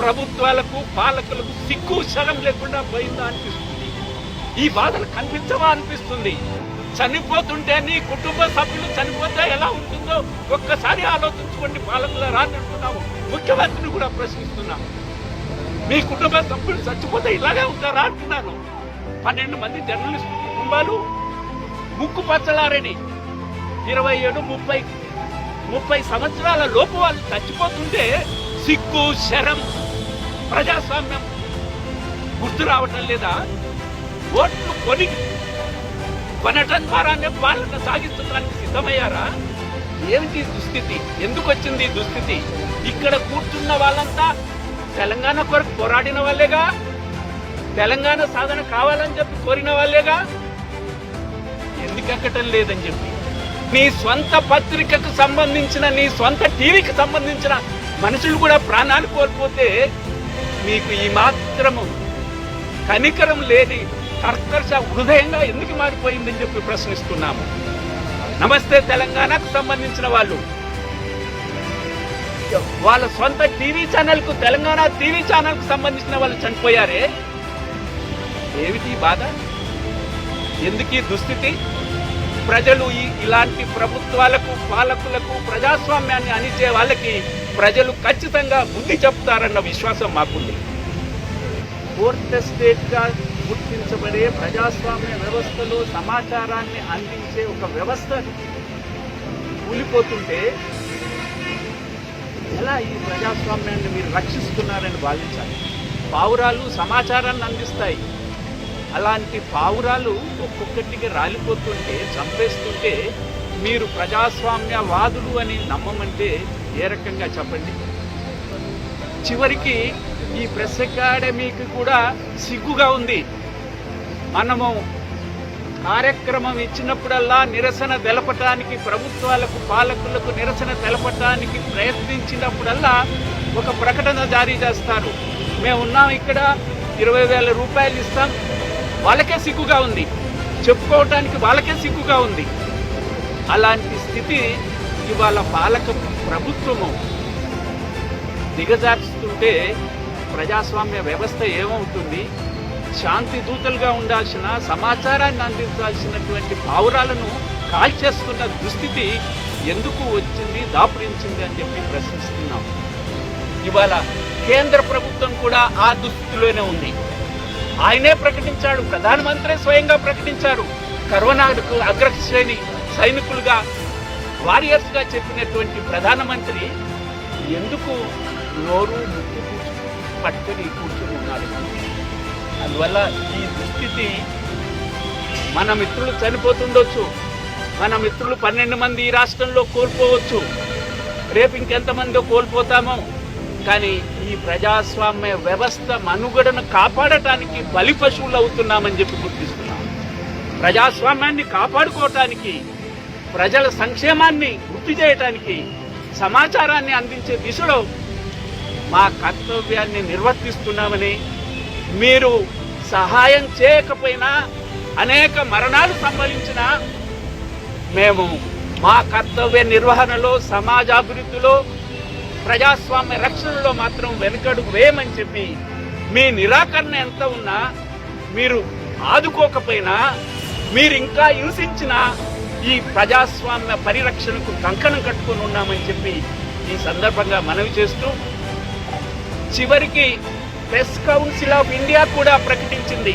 ప్రభుత్వాలకు పాలకులకు సిగ్గు శరం లేకుండా పోయిందా అనిపిస్తుంది. ఈ బాధలు కనిపించవా అనిపిస్తుంది? చనిపోతుంటే నీ కుటుంబ సభ్యులు చనిపోతే ఎలా ఉంటుందో ఒక్కసారి ఆలోచించుకోండి పాలకులు రానంటున్నాము ముఖ్యమంత్రిని కూడా ప్రశ్నిస్తున్నాము మీ కుటుంబ సభ్యులు చచ్చిపోతే ఇలాగే ఉంటారా అంటున్నాను. పన్నెండు మంది జర్నలిస్ట్ కుటుంబాలు ముక్కు పచ్చలారని ఇరవై ఏడు ముప్పై ముప్పై సంవత్సరాల లోపు వాళ్ళు చచ్చిపోతుంటే సిగ్గు శరం ప్రజాస్వామ్యం గుర్తు రావటం లేదా? ఓట్లు కొని కొనటం ద్వారానే పాలన సాగించడానికి సిద్ధమయ్యారా? ఏమిటి దుస్థితి? ఎందుకు వచ్చింది ఈ దుస్థితి? ఇక్కడ కూర్చున్న వాళ్ళంతా తెలంగాణ కొరకు పోరాడిన వాళ్ళేగా? తెలంగాణ సాధన కావాలని చెప్పి కోరిన వాళ్ళేగా? ఎందుకు ఎక్కటం లేదని చెప్పి. నీ సొంత పత్రికకు సంబంధించిన నీ స్వంత టీవీకి సంబంధించిన మనుషులు కూడా ప్రాణాలు కోల్పోతే మీకు ఈ మాత్రము కనికరం లేని కర్కర్ష హృదయంగా ఎందుకు మారిపోయిందని చెప్పి ప్రశ్నిస్తున్నాము. నమస్తే తెలంగాణకు సంబంధించిన వాళ్ళు. వాళ్ళ సొంత టీవీ ఛానల్కు తెలంగాణ టీవీ ఛానల్కు సంబంధించిన వాళ్ళు చనిపోయారే? ఏమిటి బాధ? ఎందుకు ఈ దుస్థితి? ప్రజలు ఈ ఇలాంటి ప్రభుత్వాలకు పాలకులకు ప్రజాస్వామ్యాన్ని అనిచే వాళ్ళకి ప్రజలు ఖచ్చితంగా బుద్ధి చెప్తారన్న విశ్వాసం మాకుంది. ఫోర్త్ స్టేట్గా గుర్తించబడే ప్రజాస్వామ్య వ్యవస్థలో సమాచారాన్ని అందించే ఒక వ్యవస్థ కూలిపోతుంటే ఎలా ఈ ప్రజాస్వామ్యాన్ని మీరు రక్షిస్తున్నారని భావించాలి? పావురాలు సమాచారాన్ని అందిస్తాయి. అలాంటి పావురాలు ఒక్కొక్కటికి రాలిపోతుంటే చంపేస్తుంటే మీరు ప్రజాస్వామ్యవాదులు అని నమ్మమంటే ఏ రకంగా చెప్పండి? చివరికి ఈ ప్రెస్ అకాడమీకి కూడా సిగ్గుగా ఉంది. మనము కార్యక్రమం ఇచ్చినప్పుడల్లా నిరసన తెలపటానికి ప్రభుత్వాలకు పాలకులకు నిరసన తెలపటానికి ప్రయత్నించినప్పుడల్లా ఒక ప్రకటన జారీ చేస్తారు. మేము ఉన్నాం ఇక్కడ ఇరవై వేల రూపాయలు ఇస్తాం. వాళ్ళకే సిగ్గుగా ఉంది. చెప్పుకోవటానికి వాళ్ళకే సిగ్గుగా ఉంది. అలాంటి స్థితి ఇవాళ పాలక ప్రభుత్వము దిగజార్చుతుంటే ప్రజాస్వామ్య వ్యవస్థ ఏమవుతుంది? శాంతి దూతలుగా ఉండాల్సిన సమాచారాన్ని అందించాల్సినటువంటి పావురాలను కాల్చేస్తున్న దుస్థితి ఎందుకు వచ్చింది దాపురించింది అని చెప్పి ప్రశ్నిస్తున్నాం. ఇవాళ కేంద్ర ప్రభుత్వం కూడా ఆ దుస్థితిలోనే ఉంది. ఆయనే ప్రకటించాడు ప్రధానమంత్రి స్వయంగా ప్రకటించారు. కరోనాకు అగ్రశ్రేణి సైనికులుగా వారియర్స్గా చెప్పినటువంటి ప్రధానమంత్రి ఎందుకు నోరు ముక్కు కూర్చు- పట్టుకుని కూర్చుని ఉన్నారు? అందువల్ల ఈ దుస్థితి మన మిత్రులు చనిపోతుండొచ్చు. మన మిత్రులు పన్నెండు మంది ఈ రాష్ట్రంలో కోల్పోవచ్చు. రేపు ఇంకెంతమందో కోల్పోతామో. కానీ ఈ ప్రజాస్వామ్య వ్యవస్థ మనుగడను కాపాడటానికి బలి పశువులు అవుతున్నామని చెప్పి గుర్తిస్తున్నాం. ప్రజాస్వామ్యాన్ని కాపాడుకోవటానికి ప్రజల సంక్షేమాన్ని గుర్తు చేయటానికి సమాచారాన్ని అందించే దిశలో మా కర్తవ్యాన్ని నిర్వర్తిస్తున్నామని మీరు సహాయం చేయకపోయినా అనేక మరణాలు సంభవించిన మేము మా కర్తవ్య నిర్వహణలో సమాజాభివృద్ధిలో ప్రజాస్వామ్య రక్షణలో మాత్రం వెనుకడుగు వేయమని చెప్పి మీ నిరాకరణ ఎంత ఉన్నా మీరు ఆదుకోకపోయినా మీరు ఇంకా హింసించినా ఈ ప్రజాస్వామ్య పరిరక్షణకు కంకణం కట్టుకొని ఉన్నామని చెప్పి ఈ సందర్భంగా మనవి చేస్తూ చివరికి ప్రెస్ కౌన్సిల్ ఆఫ్ ఇండియా కూడా ప్రకటించింది.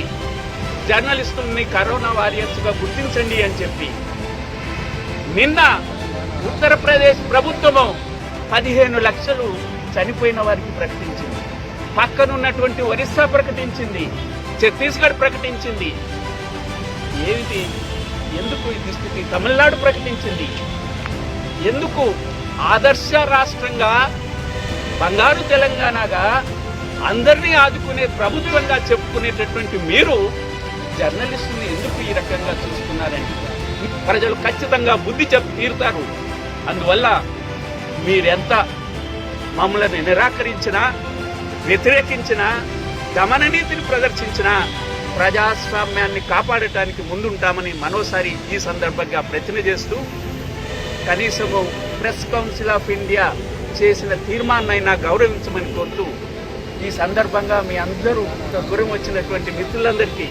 జర్నలిస్టుల్ని కరోనా వారియర్స్గా గుర్తించండి అని చెప్పి. నిన్న ఉత్తరప్రదేశ్ ప్రభుత్వము పదిహేను లక్షలు చనిపోయిన వారికి ప్రకటించింది. పక్కనున్నటువంటి ఒరిస్సా ప్రకటించింది. ఛత్తీస్గఢ్ ప్రకటించింది. ఏమిటి? ఎందుకు ఈ దుస్థితి తమిళనాడు ప్రకటించింది? ఎందుకు ఆదర్శ రాష్ట్రంగా బంగారు తెలంగాణగా అందరినీ ఆదుకునే ప్రభుత్వంగా చెప్పుకునేటటువంటి మీరు జర్నలిస్టుని ఎందుకు ఈ రకంగా చూస్తున్నారండి? ప్రజలు ఖచ్చితంగా బుద్ధి చెప్పి తీరుతారు. అందువల్ల మీరెంత మమ్మల్ని నిరాకరించినా వ్యతిరేకించినా గమన నీతిని ప్రదర్శించినా ప్రజాస్వామ్యాన్ని కాపాడటానికి ముందుంటామని మరోసారి ఈ సందర్భంగా ప్రతిన చేస్తూ కనీసము ప్రెస్ కౌన్సిల్ ఆఫ్ ఇండియా చేసిన తీర్మానాన్నైనా గౌరవించమని కోరుతూ ఈ సందర్భంగా మీ అందరూ దూరం వచ్చినటువంటి మిత్రులందరికీ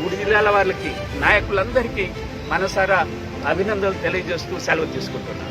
మూడు జిల్లాల వాళ్ళకి నాయకులందరికీ మనసారా అభినందనలు తెలియజేస్తూ సెలవు తీసుకుంటున్నాను.